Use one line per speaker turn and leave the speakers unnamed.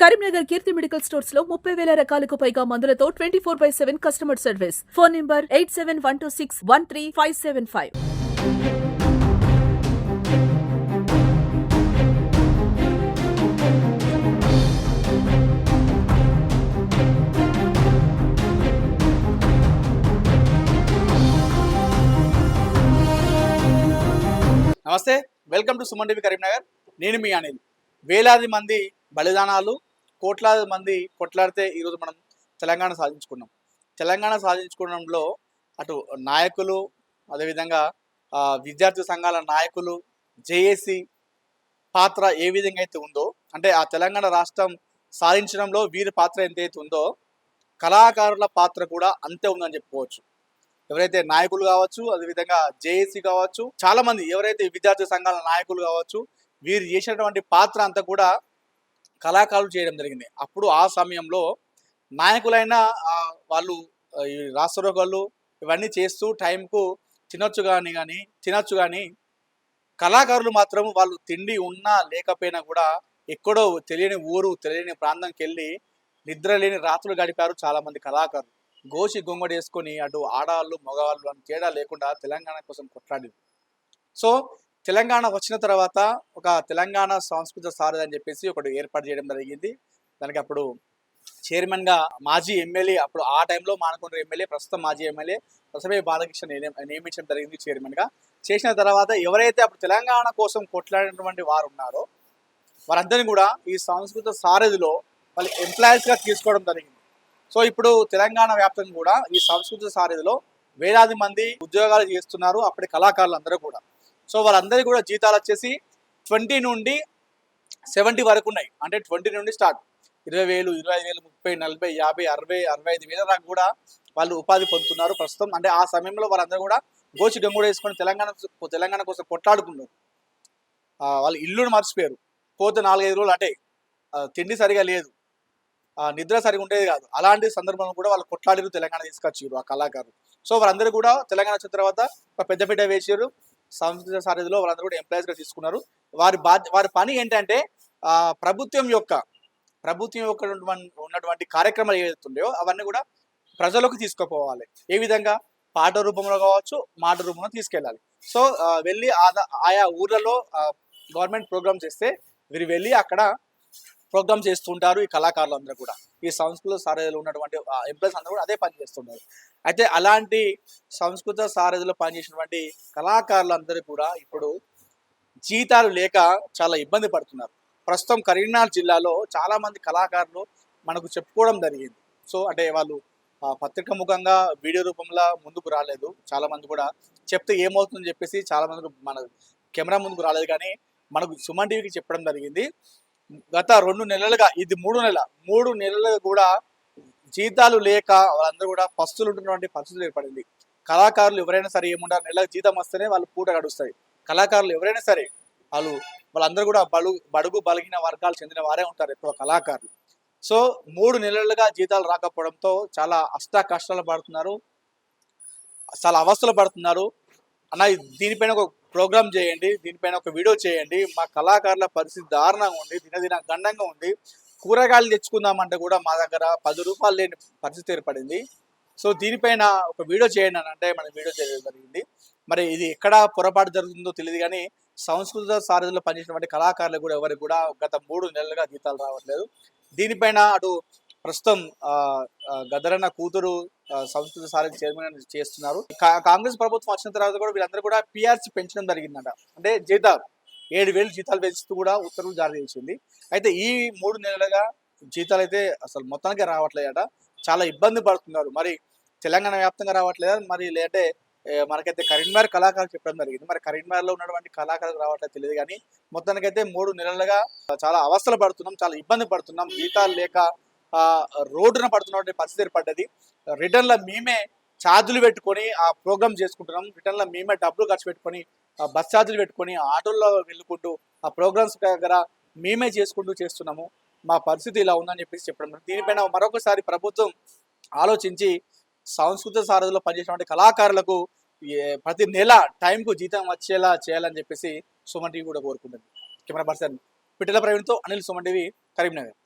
కరీంనగర్ కీర్తి medical స్టోర్స్లో ముప్పై వేల రకాలకు పైగా మందులతో twenty four by seven customer service. Phone number eight seven one two six one three five seven five.
నమస్తే welcome to Suman TV Karimnagar. నేను మీ అనిల్. వేలాది మంది బలిదానాలు కోట్లాది మంది కొట్లాడితే ఈరోజు మనం తెలంగాణ సాధించుకున్నాం. తెలంగాణ సాధించుకోవడంలో అటు నాయకులు అదేవిధంగా విద్యార్థి సంఘాల నాయకులు జేఏసీ పాత్ర ఏ విధంగా అయితే ఉందో అంటే ఆ తెలంగాణ రాష్ట్రం సాధించడంలో వీరి పాత్ర ఎంతైతే ఉందో కళాకారుల పాత్ర కూడా అంతే ఉందని చెప్పుకోవచ్చు. ఎవరైతే నాయకులు కావచ్చు అదేవిధంగా జేఏసీ కావచ్చు చాలామంది ఎవరైతే విద్యార్థి సంఘాల నాయకులు కావచ్చు వీరు చేసినటువంటి పాత్ర అంతా కూడా కళాకారులు చేయడం జరిగింది. అప్పుడు ఆ సమయంలో నాయకులైన వాళ్ళు ఈ రాష్ట్రోగాళ్ళు ఇవన్నీ చేస్తూ టైంకు తినొచ్చు కానీ కానీ తినొచ్చు కానీ కళాకారులు మాత్రం వాళ్ళు తిండి ఉన్నా లేకపోయినా కూడా ఎక్కడో తెలియని ఊరు తెలియని ప్రాంతంకి వెళ్ళి నిద్ర లేని రాత్రులు గడిపారు చాలామంది కళాకారులు. గోసి గొంగడి వేసుకొని అటు ఆడవాళ్ళు మగవాళ్ళు అని తేడా లేకుండా తెలంగాణ కోసం కొట్లాడింది సో తెలంగాణ వచ్చిన తర్వాత ఒక తెలంగాణ సంస్కృత సారథి అని చెప్పేసి ఒకటి ఏర్పాటు చేయడం జరిగింది. దానికి అప్పుడు చైర్మన్గా మాజీ ఎమ్మెల్యే అప్పుడు ఆ టైంలో మానకొండ ఎమ్మెల్యే ప్రస్తుతం మాజీ ఎమ్మెల్యే ప్రసవే బాలకృష్ణ నియమించడం జరిగింది చైర్మన్గా చేసిన తర్వాత ఎవరైతే అప్పుడు తెలంగాణ కోసం కొట్లాడినటువంటి వారు ఉన్నారో వారందరినీ కూడా ఈ సంస్కృత సారథిలో వాళ్ళు ఎంప్లాయీస్గా తీసుకోవడం జరిగింది. సో ఇప్పుడు తెలంగాణ వ్యాప్తంగా కూడా ఈ సంస్కృత సారథిలో వేలాది మంది ఉద్యోగాలు చేస్తున్నారు అప్పటి కళాకారులు అందరూ కూడా. సో వాళ్ళందరికీ కూడా జీతాలు వచ్చేసి ట్వంటీ నుండి సెవెంటీ వరకు ఉన్నాయి. అంటే ట్వంటీ నుండి స్టార్ట్. ఇరవై వేలు ఇరవై వేలు ముప్పై నలభై యాభై అరవై అరవై ఐదు వేల దాకా కూడా వాళ్ళు ఉపాధి పొందుతున్నారు ప్రస్తుతం. అంటే ఆ సమయంలో వాళ్ళందరూ కూడా గోచి గంగుడు వేసుకొని తెలంగాణ తెలంగాణ కోసం కొట్లాడుకున్నారు. వాళ్ళు ఇల్లును మర్చిపోయారు. పోతే నాలుగైదు రోజులు అటే. తిండి సరిగా లేదు. ఆ, నిద్ర సరిగా ఉండేది కాదు. అలాంటి సందర్భంలో కూడా వాళ్ళు కొట్లాడిరు తెలంగాణ తీసుకొచ్చారు ఆ కళాకారులు. సో వాళ్ళందరూ కూడా తెలంగాణ వచ్చిన తర్వాత ఒక పెద్దపీట వేసారు సంస్కృత సారథిలో వాళ్ళందరూ కూడా ఎంప్లాయీస్గా తీసుకున్నారు. వారి బాధ్య వారి పని ఏంటంటే ప్రభుత్వం యొక్క ప్రభుత్వం యొక్క ఉన్నటువంటి- కార్యక్రమాలు ఏవైతే అవన్నీ కూడా ప్రజలకు తీసుకుపోవాలి. ఏ విధంగా? పాట రూపంలో కావచ్చు మాట రూపంలో తీసుకెళ్ళాలి. సో వెళ్ళి ఆయా ఊర్లలో గవర్నమెంట్ ప్రోగ్రామ్ చేస్తే వీరు వెళ్ళి అక్కడ ప్రోగ్రామ్స్ చేస్తుంటారు ఈ కళాకారులు అందరూ కూడా. ఈ సంస్కృత సారథిలో ఉన్నటువంటి ఎంప్లాయీస్ అందరూ కూడా అదే పనిచేస్తున్నారు అయితే అలాంటి సంస్కృత సారథిలో పనిచేసినటువంటి కళాకారులందరూ కూడా ఇప్పుడు జీతాలు లేక చాలా ఇబ్బంది పడుతున్నారు. ప్రస్తుతం కరీంనగర్ జిల్లాలో చాలామంది కళాకారులు మనకు చెప్పుకోవడం జరిగింది. సో అంటే వాళ్ళు పత్రిక ముఖంగా వీడియో రూపంలో ముందుకు రాలేదు. చాలామంది కూడా చెప్తే ఏమవుతుందని చెప్పేసి చాలామంది మన కెమెరా ముందుకు రాలేదు కానీ మనకు సుమన్ టీవీకి చెప్పడం జరిగింది. గత రెండు నెలలుగా ఇది మూడు నెల మూడు నెలలుగా కూడా జీతాలు లేక వాళ్ళందరూ కూడా పస్తులు ఉంటున్నటువంటి పరిస్థితులు ఏర్పడింది. కళాకారులు ఎవరైనా సరే ఏముంటారు నెలకు జీతం వస్తేనే వాళ్ళు పూట గడుస్తాయి. కళాకారులు ఎవరైనా సరే వాళ్ళు వాళ్ళందరూ కూడా బలు బడుగు బలిగిన వర్గాలు చెందిన వారే ఉంటారు ఎక్కువ కళాకారులు. సో మూడు నెలలుగా జీతాలు రాకపోవడంతో చాలా అష్ట కష్టాలు పడుతున్నారు చాలా అవస్థలు పడుతున్నారు. అన్న దీనిపైన ఒక ప్రోగ్రామ్ చేయండి దీనిపైన ఒక వీడియో చేయండి. మా కళాకారుల పరిస్థితి దారుణంగా ఉంది దినదిన గండంగా ఉంది. కూరగాయలు తెచ్చుకుందామంటే కూడా మా దగ్గర పది రూపాయలు లేని పరిస్థితి ఏర్పడింది. సో దీనిపైన ఒక వీడియో చేయండి అని అంటే మనం వీడియో చేయడం జరిగింది. మరి ఇది ఎక్కడ పొరపాటు జరుగుతుందో తెలియదు కానీ సంస్కృత సారథిలో పనిచేసినటువంటి కళాకారులు కూడా ఎవరికి కూడా గత మూడు నెలలుగా జీతాలు రావట్లేదు. దీనిపైన అటు ప్రస్తుతం గదరన్న కూతురు సంస్కృతి సారి సారథి చైర్మన్ చేస్తున్నారు. కాంగ్రెస్ ప్రభుత్వం వచ్చిన తర్వాత కూడా వీళ్ళందరూ కూడా పిఆర్సీ పెంచడం జరిగిందట. అంటే జీతాలు ఏడు వేలు జీతాలు పెంచుతూ కూడా ఉత్తర్వులు జారీ చేసింది. అయితే ఈ మూడు నెలలుగా జీతాలు అయితే అసలు మొత్తానికి రావట్లేదట. చాలా ఇబ్బంది పడుతున్నారు. మరి తెలంగాణ వ్యాప్తంగా రావట్లేదా? మరి లేదంటే మనకైతే కరీంనగర్ కళాకారులు చెప్పడం జరిగింది. మరి కరీంనగర్లో ఉన్నటువంటి కళాకారులు రావట్లేదు తెలియదు కానీ మొత్తానికైతే మూడు నెలలుగా చాలా అవస్థలు పడుతున్నాం చాలా ఇబ్బంది పడుతున్నాం. జీతాలు లేక రోడ్డున పడుతున్నటువంటి పరిస్థితి ఏర్పడ్డది. రిటర్న్లో మేమే ఛార్జీలు పెట్టుకొని ఆ ప్రోగ్రామ్ చేసుకుంటున్నాం. రిటర్న్లో మేమే డబ్బులు ఖర్చు పెట్టుకొని బస్ ఛార్జీలు పెట్టుకొని ఆటోల్లో వెళ్ళుకుంటూ ఆ ప్రోగ్రామ్స్ దగ్గర మేమే చేసుకుంటూ చేస్తున్నాము. మా పరిస్థితి ఇలా ఉందని చెప్పేసి చెప్పడం దీనిపైన మరొకసారి ప్రభుత్వం ఆలోచించి సాంస్కృతిక సారథిలో పనిచేసినటువంటి కళాకారులకు ప్రతి నెల టైంకు జీతం వచ్చేలా చేయాలని చెప్పేసి సుమన్ టీవీ కూడా కోరుకుంటుంది. కెమెరా పర్సన్ పిట్టల ప్రవీణ్తో అనిల్ సుమన్ టీవీ కరీంనగర్.